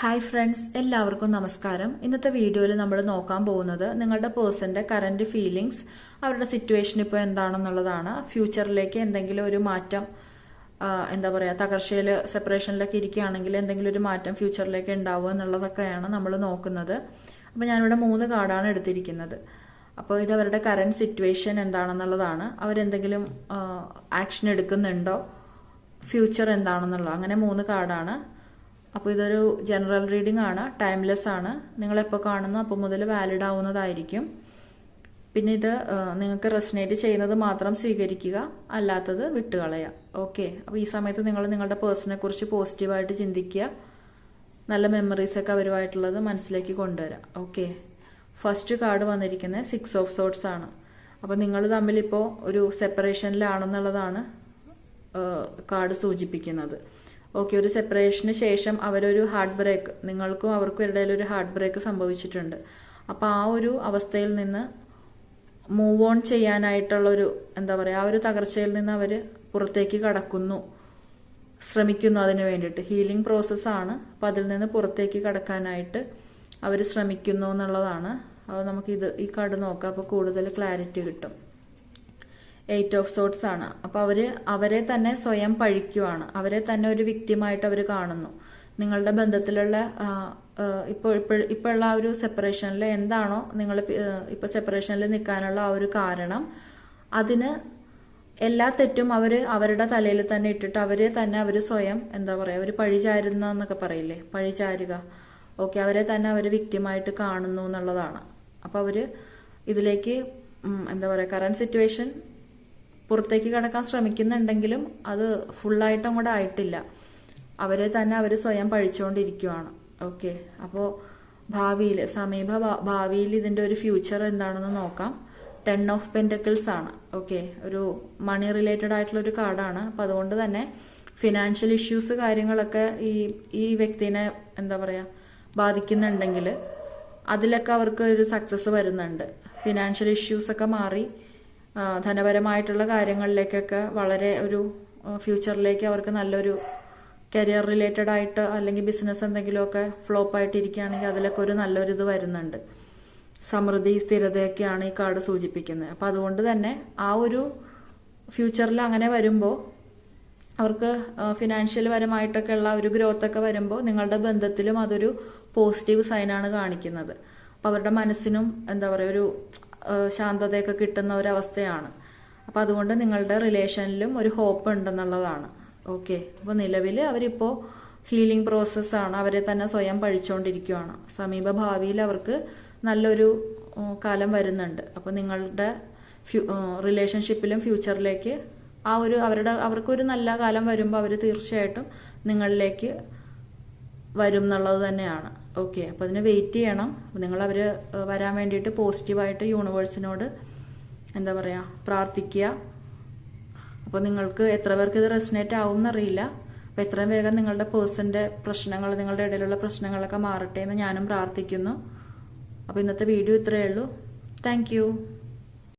Hi friends എല്ലാവർക്കും നമസ്കാരം. ഇന്നത്തെ വീഡിയോയിൽ നമ്മൾ നോക്കാൻ പോകുന്നത് നിങ്ങളുടെ പേഴ്സന്റെ കറന്റ് ഫീലിങ്സ് അവരുടെ സിറ്റുവേഷൻ ഇപ്പോൾ എന്താണെന്നുള്ളതാണ്. ഫ്യൂച്ചറിലേക്ക് എന്തെങ്കിലും ഒരു മാറ്റം എന്താ പറയുക തകർച്ചയിൽ സെപ്പറേഷനിലൊക്കെ ഇരിക്കുകയാണെങ്കിൽ എന്തെങ്കിലും ഒരു മാറ്റം ഫ്യൂച്ചറിലേക്ക് ഉണ്ടാവുക എന്നുള്ളതൊക്കെയാണ് നമ്മൾ നോക്കുന്നത്. അപ്പോൾ ഞാനിവിടെ മൂന്ന് കാർഡാണ് എടുത്തിരിക്കുന്നത്. അപ്പോൾ ഇത് അവരുടെ കറന്റ് സിറ്റുവേഷൻ എന്താണെന്നുള്ളതാണ്. അവരെന്തെങ്കിലും ആക്ഷൻ എടുക്കുന്നുണ്ടോ? ഫ്യൂച്ചർ എന്താണെന്നുള്ളത്. അങ്ങനെ മൂന്ന് കാർഡാണ്. അപ്പോൾ ഇതൊരു ജനറൽ റീഡിംഗ് ആണ്. ടൈംലെസ് ആണ്. നിങ്ങൾ എപ്പോൾ കാണുന്നു അപ്പോൾ മുതൽ വാലിഡ് ആവുന്നതായിരിക്കും. പിന്നെ ഇത് നിങ്ങൾക്ക് റെസിനേറ്റ് ചെയ്യുന്നത് മാത്രം സ്വീകരിക്കുക അല്ലാത്തത് വിട്ടുകളയുക. ഓക്കെ അപ്പോൾ ഈ സമയത്ത് നിങ്ങൾ നിങ്ങളുടെ പേഴ്സണെ കുറിച്ച് പോസിറ്റീവായിട്ട് ചിന്തിക്കുക. നല്ല മെമ്മറീസ് ഒക്കെ അവരുമായിട്ടുള്ളത് മനസ്സിലേക്ക് കൊണ്ടുവരാം. ഓക്കെ ഫസ്റ്റ് കാർഡ് വന്നിരിക്കുന്നത് സിക്സ് ഓഫ് സോട്ട്സ് ആണ്. അപ്പോൾ നിങ്ങൾ തമ്മിലിപ്പോൾ ഒരു സെപ്പറേഷനിലാണെന്നുള്ളതാണ് കാർഡ് സൂചിപ്പിക്കുന്നത്. ഓക്കെ ഒരു സെപ്പറേഷന് ശേഷം അവരൊരു ഹാർട്ട് ബ്രേക്ക് നിങ്ങൾക്കും അവർക്കും ഇടയിൽ ഒരു ഹാർട്ട് ബ്രേക്ക് സംഭവിച്ചിട്ടുണ്ട്. അപ്പോൾ ആ ഒരു അവസ്ഥയിൽ നിന്ന് മൂവ് ഓൺ ചെയ്യാനായിട്ടുള്ള ഒരു എന്താ പറയുക ആ ഒരു തകർച്ചയിൽ നിന്ന് അവർ പുറത്തേക്ക് കടക്കുന്നു. ശ്രമിക്കുന്നു അതിന് വേണ്ടിയിട്ട്. ഹീലിംഗ് പ്രോസസ്സാണ് അപ്പം അതിൽ നിന്ന് പുറത്തേക്ക് കടക്കാനായിട്ട് അവർ ശ്രമിക്കുന്നു എന്നുള്ളതാണ്. അപ്പോൾ നമുക്ക് ഇത് ഈ കാർഡ് നോക്കാം. അപ്പോൾ കൂടുതൽ ക്ലാരിറ്റി കിട്ടും. എയ്റ്റ് ഓഫ് സോട്ട്സ് ആണ്. അപ്പൊ അവർ അവരെ തന്നെ സ്വയം പഴിക്കുവാണ്. അവരെ തന്നെ ഒരു വിക്റ്റിമായിട്ട് അവർ കാണുന്നു. നിങ്ങളുടെ ബന്ധത്തിലുള്ള ഇപ്പോൾ ഇപ്പോൾ ഇപ്പോഴുള്ള ആ ഒരു സെപ്പറേഷനിൽ എന്താണോ നിങ്ങൾ ഇപ്പൊ സെപ്പറേഷനിൽ നിൽക്കാനുള്ള ആ ഒരു കാരണം അതിന് എല്ലാ തെറ്റും അവർ അവരുടെ തലയിൽ തന്നെ ഇട്ടിട്ട് അവരെ തന്നെ അവർ സ്വയം എന്താ പറയാ ഒരു പഴിചാരുന്ന എന്നൊക്കെ പറയില്ലേ? പഴിചാരുക. ഓക്കെ അവരെ തന്നെ അവർ വിക്റ്റിമായിട്ട് കാണുന്നു എന്നുള്ളതാണ്. അപ്പൊ അവർ ഇതിലേക്ക് എന്താ പറയാ കറണ്ട് സിറ്റുവേഷൻ പുറത്തേക്ക് കടക്കാൻ ശ്രമിക്കുന്നുണ്ടെങ്കിലും അത് ഫുള്ളായിട്ട് അങ്ങോട്ട് ആയിട്ടില്ല. അവരെ തന്നെ അവർ സ്വയം പഴിച്ചുകൊണ്ടിരിക്കുവാണ് ഓക്കെ അപ്പോൾ ഭാവിയിൽ സമീപ ഭാവിയിൽ ഇതിന്റെ ഒരു ഫ്യൂച്ചർ എന്താണെന്ന് നോക്കാം. ടെൻ ഓഫ് പെന്റക്കിൾസ് ആണ്. ഓക്കെ ഒരു മണി റിലേറ്റഡ് ആയിട്ടുള്ള ഒരു കാർഡാണ് അപ്പം അതുകൊണ്ട് തന്നെ ഫിനാൻഷ്യൽ ഇഷ്യൂസ് കാര്യങ്ങളൊക്കെ ഈ ഈ വ്യക്തിനെ എന്താ പറയാ ബാധിക്കുന്നുണ്ടെങ്കിൽ അതിലൊക്കെ അവർക്ക് ഒരു സക്സസ് വരുന്നുണ്ട്. ഫിനാൻഷ്യൽ ഇഷ്യൂസ് ഒക്കെ മാറി ധനപരമായിട്ടുള്ള കാര്യങ്ങളിലേക്കൊക്കെ വളരെ ഒരു ഫ്യൂച്ചറിലേക്ക് അവർക്ക് നല്ലൊരു കരിയർ റിലേറ്റഡ് ആയിട്ട് അല്ലെങ്കിൽ ബിസിനസ് എന്തെങ്കിലുമൊക്കെ ഫ്ലോപ്പ് ആയിട്ടിരിക്കുകയാണെങ്കിൽ അതിലൊക്കെ ഒരു നല്ലൊരു ഇത് വരുന്നുണ്ട്. സമൃദ്ധി സ്ഥിരതയൊക്കെയാണ് ഈ കാർഡ് സൂചിപ്പിക്കുന്നത്. അപ്പം അതുകൊണ്ട് തന്നെ ആ ഒരു ഫ്യൂച്ചറിൽ അങ്ങനെ വരുമ്പോൾ അവർക്ക് ഫിനാൻഷ്യൽ പരമായിട്ടൊക്കെ ഉള്ള ഒരു ഗ്രോത്ത് ഒക്കെ വരുമ്പോൾ നിങ്ങളുടെ ബന്ധത്തിലും അതൊരു പോസിറ്റീവ് സൈനാണ് കാണിക്കുന്നത്. അപ്പം അവരുടെ മനസ്സിനും എന്താ പറയുക ഒരു ശാന്തതയൊക്കെ കിട്ടുന്ന ഒരവസ്ഥയാണ്. അവസ്ഥയാണ് അപ്പം അതുകൊണ്ട് നിങ്ങളുടെ റിലേഷനിലും ഒരു ഹോപ്പ് ഉണ്ടെന്നുള്ളതാണ്. ഓക്കെ. അപ്പോൾ നിലവിൽ അവരിപ്പോൾ ഹീലിംഗ് പ്രോസസ്സാണ്. അവരെ തന്നെ സ്വയം പഴിച്ചുകൊണ്ടിരിക്കുകയാണ് സമീപ ഭാവിയിൽ അവർക്ക് നല്ലൊരു കാലം വരുന്നുണ്ട്. അപ്പോൾ നിങ്ങളുടെ റിലേഷൻഷിപ്പിലും ഫ്യൂച്ചറിലേക്ക് ആ ഒരു അവരുടെ അവർക്കൊരു നല്ല കാലം വരുമ്പോൾ അവർ തീർച്ചയായിട്ടും നിങ്ങളിലേക്ക് വരും എന്നുള്ളത് തന്നെയാണ്. ഓക്കെ അപ്പോൾ അതിന് വെയിറ്റ് ചെയ്യണം. നിങ്ങൾ അവർ വരാൻ വേണ്ടിയിട്ട് പോസിറ്റീവായിട്ട് യൂണിവേഴ്സിനോട് എന്താ പറയുക പ്രാർത്ഥിക്കുക. അപ്പോൾ നിങ്ങൾക്ക് എത്ര പേർക്ക് ഇത് റെസിനേറ്റ് ആവും എന്നറിയില്ല അപ്പോൾ എത്രയും വേഗം നിങ്ങളുടെ പേഴ്സന്റെ പ്രശ്നങ്ങൾ നിങ്ങളുടെ ഇടയിലുള്ള പ്രശ്നങ്ങളൊക്കെ മാറട്ടെ എന്ന് ഞാനും പ്രാർത്ഥിക്കുന്നു. അപ്പോൾ ഇന്നത്തെ വീഡിയോ ഇത്രയേ ഉള്ളൂ. താങ്ക്